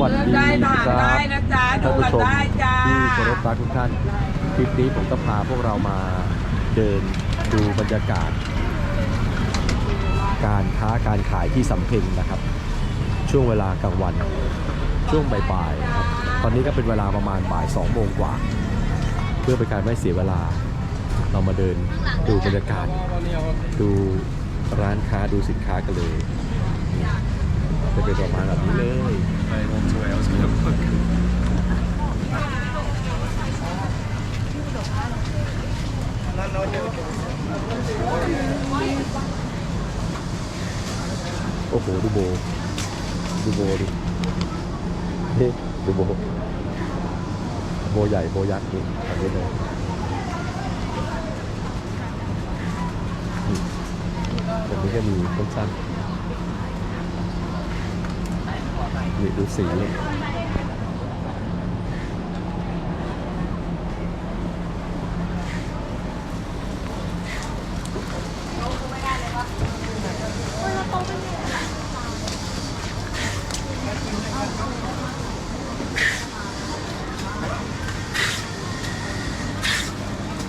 วัสดีได้คทานรับได้นะจ๊ะดูท่านผู้ชมกันได้จ้าที่เคารพรักทุกท่านคลิปนี้ผมก็พาพวกเรามาเดินดูบรรยากาศ การค้าการขายที่สำเพ็งนะครับ ช่วงเวลากลางวันช่วงบ่ายๆนะครับตอนนี้ก็เป็นเวลาประมาณบ่ายสองโมงกว่า เพื่อเป็นการไม่เสียเวลา เรามาเดินดูบรรยากาศ ดูร้านค้าดูสินค้ากันเลย จะเป็นประมาณแบบนี้เลยไปวงสวยเอาสวยโอ้โหดูโบดูโบดิเฮ้ดูโบโบใหญ่โบยักษ์นี่แบบนี้เลยนี่แบบนี้ก็มีต้นสั้น นี่ดูสีเลย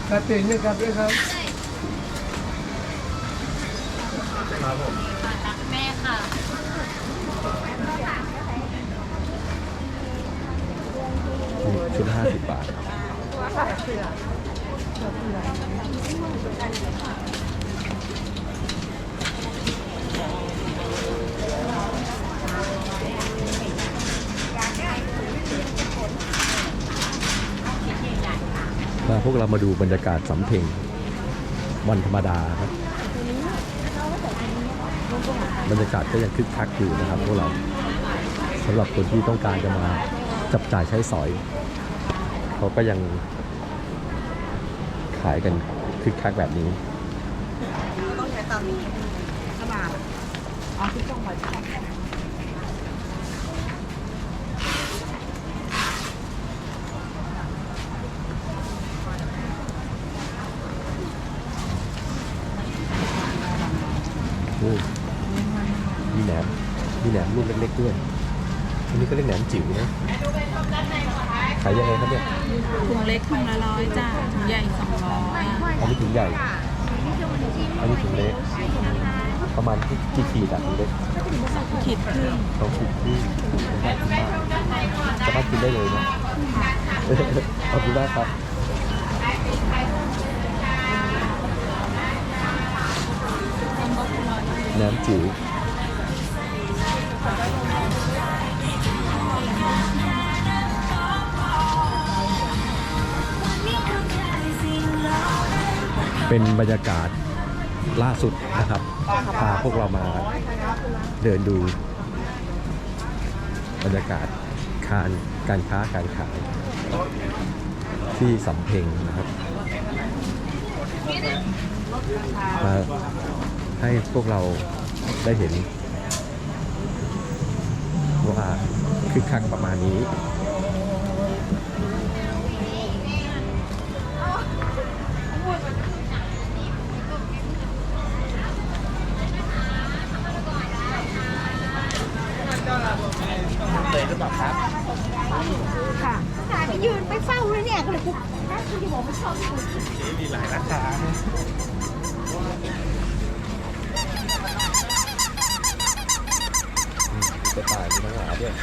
กระติงนะครับด้วยครับ วกเรามาดูบรรยากาศสำเพ็งวันธรรมดาครับ บรรยากาศก็ยังคึกคักอยู่นะครับพวกเราสำหรับคนที่ต้องการจะมาจับจ่ายใช้สอย เขาก็ยังขายกันคึกคักแบบนี้ต้องใช้ตามนี้ขนาดเอที่ต้องไว้อ้มีแหนม มีแหนมลูกเล็กๆ ด้วยอันนี้ก็เรียกแหนมจิ๋วนะขายยังไงครับเนี่ยถุงเล็กถุงละร้อยจ้าถุงใหญ่สองร้อยอันนี้ถุงใหญ่ อันนี้ถุงเล็ก ประมาณกี่ขีดอะถุงเล็กขีดครึ่งสองขีดครึ่งน่ากินมากสามารถกินได้เลยนะขอบคุณมากครับแหนมจิ๋ว เป็นบรรยากาศล่าสุดนะครับพาพวกเรามาเดินดู บรรยากาศการการค้าการขายที่สำเพ็งนะครับมาให้พวกเราได้เห็นว่าคึกคักประมาณนี้ ค่ะถ่ายไปยืนไปเฝ้าเลยเนี่ย ก็เลยกูนั่นคือจะบอกไม่ชอบที่กู กระต่ายมีทั้งหลายด้วย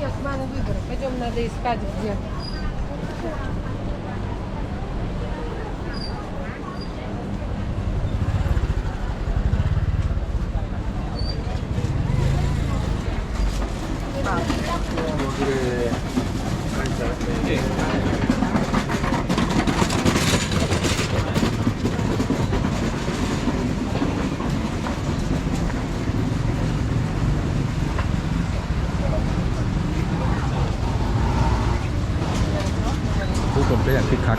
Нет, в мене вибори. Пойдем, надо искать где. ผู้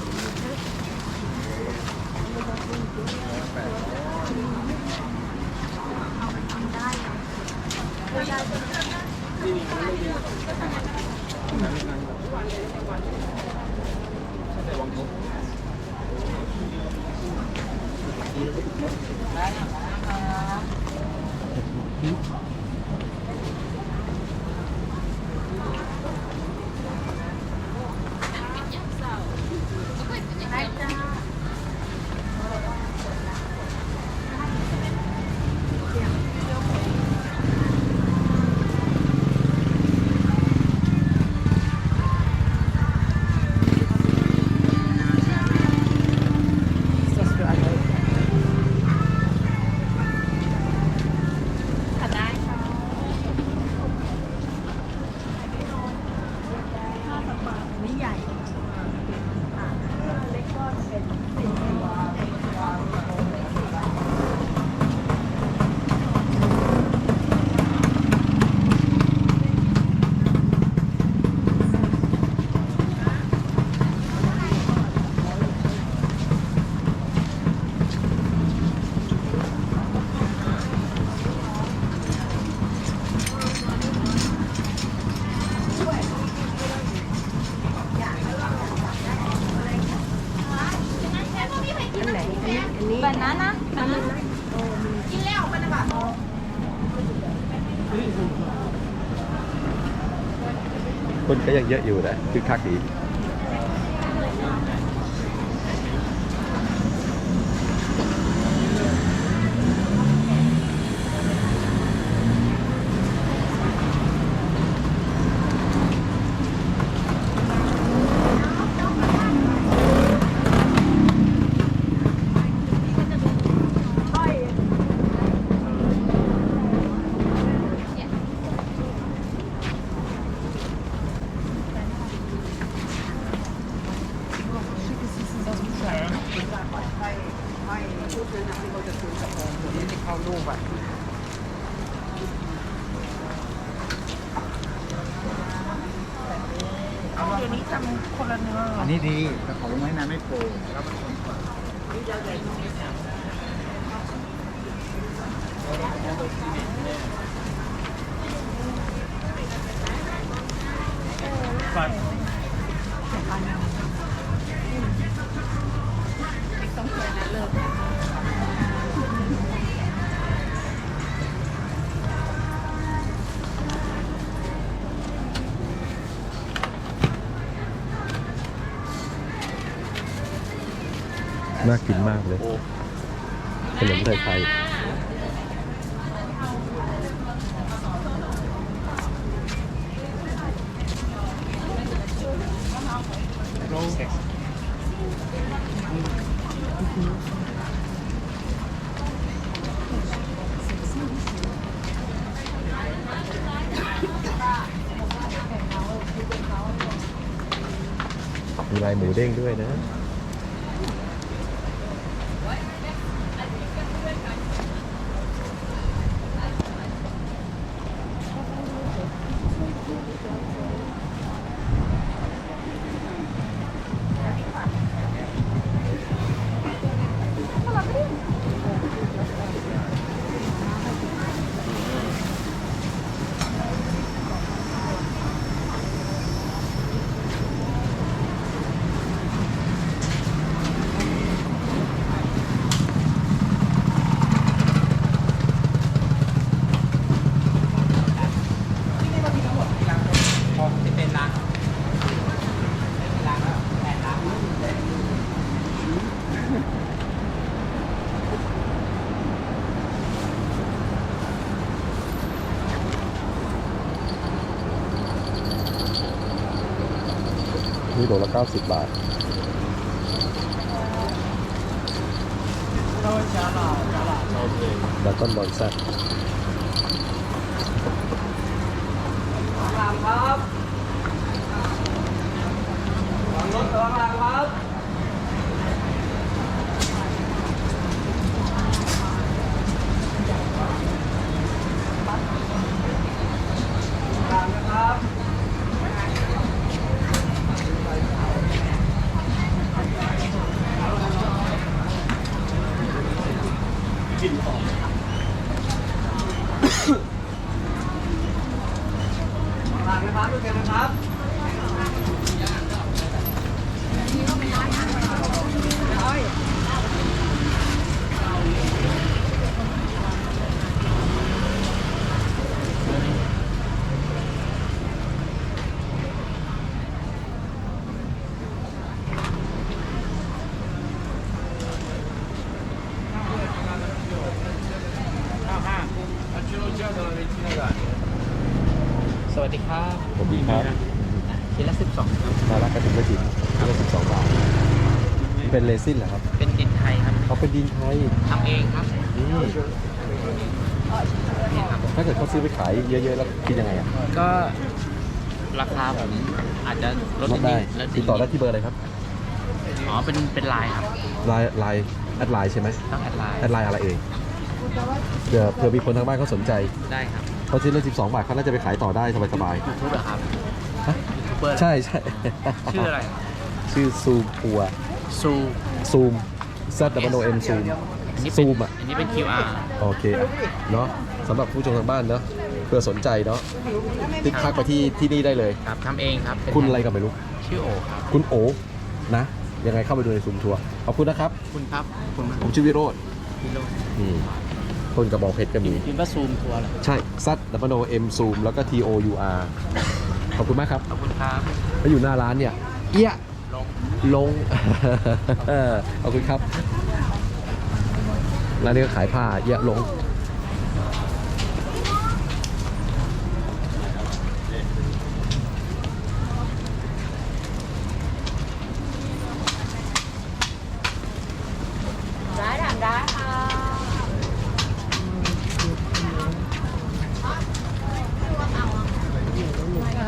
คนก็ยังเยอะอยู่นะคึกคักดี อันนี้ดีแต่ของไม้นานไม่โปร่งแล้วมัน น่ากินมากเลยขนมไทยไทยมีลายหมูเด้งด้วยนะ ลละ90 บาทดักต้นบอลแซ่บส วัสดีครับผมดีครับชิ้นละสิบสองครับน่ารักกระถิ่นกระถิ่นที่ละ12บาทเป็นเลซินเหรอครับ เป็นดินไทยครับเขาเป็นดินไทยทำเองครับนี่นี่ครับถ้าเกิดเขาซื้อไปขายเยอะๆแล้วคิดยังไงอะก็ราคาผมอาจจะลดลดได้นิลติดต่อได้ที่เบอร์อะไรครับอ๋อเป็นเป็นลายครับไลน์ไลน์แอดไลน์ใช่ไหมต้องแอดไลน์แอดไลน์อะไรเองเผื่อเผื่อมีคนทางบ้านเขาสนใจได้ครับ เขาซื้อละ12 บาทเขาน่าจะไปขายต่อได้สบายยูทูบเหรอครับฮะยูทูบเบอร์ๆใช่ใช่ชื่ออะไรชื่อซูมปัวซูซูม Z W O M ซูมอันนี้เป็นซูมอะ อันนี้เป็น QR โอเคอะเนาะสำหรับผู้ชมทางบ้านเนาะเพื่อสนใจเนาะติดทักไปที่ที่นี่ได้เลย ครับทำเองครับเป็นคุณอะไรก็ไม่รู้ ชื่อโอครับ คุณโอนะ ยังไงเข้าไปดูในซูมทัวร์ขอบคุณนะครับ คุณครับ คุณผมชื่อวิโรธพิโรจน์ อืม คนกระบอกเพชรก็มีพิมพ์ว่าซูมทัวร์เหรอใช่ซัดดับเบิลโอเอ็มซูมแล้วก็ T O U R ขอบคุณมากครับขอบคุณครับแล้วอยู่หน้าร้านเนี่ยเอี้ยลงลงขอบคุณครับร้านนี้ก็ขายผ้าเอี้ยลง ได้ทำได้ค่ะ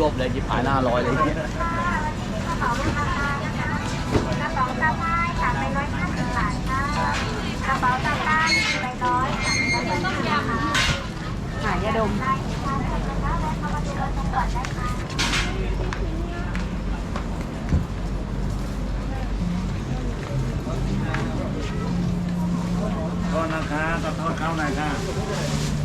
ยวบเลยยิบหายหน้าร้อยเลยเนี่ยกระเป๋าตะไคร้สามใบร้อยห้าสิบบาทค่ะกระเป๋าตะกร้าหนึ่งใบร้อยสามใบร้อยห้าสิบบาทค่ะหายาดมได้ค่ะได้ค่ะแล้วเข้ามาดูรถกันก่อนได้ค่ะโทษนะคะขอโทษเข้าหน่อยค่ะ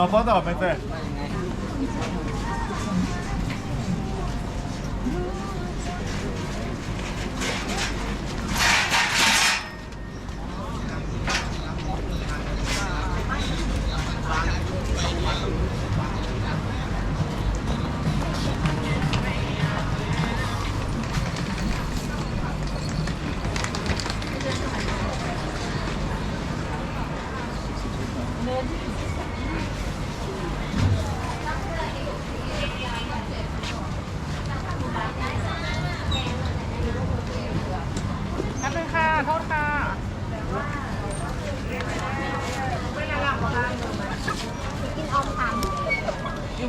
ยไม่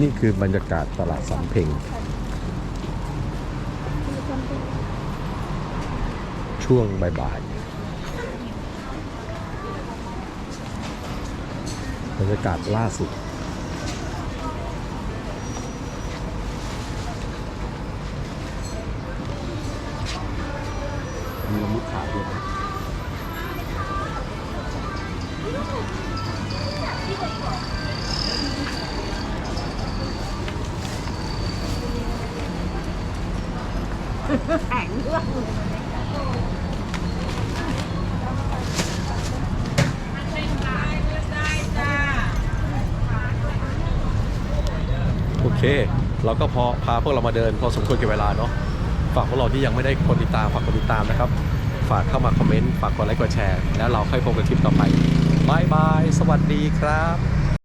นี่คือบรรยากาศตลาดสำเพ็ง ช่วงบ่ายๆบรรยากาศล่าสุด มีลูกค้าด้วยนะ โอเค เราก็พอพาพวกเรามาเดิน พอสมควรกับเวลาเนาะ ฝากพวกเราที่ยังไม่ได้กดติดตาม ฝากกดติดตามนะครับ ฝากเข้ามาคอมเมนต์ ฝากกดไลค์ กดแชร์ แล้วเราค่อยพบกันคลิปต่อไป บายบาย สวัสดีครับ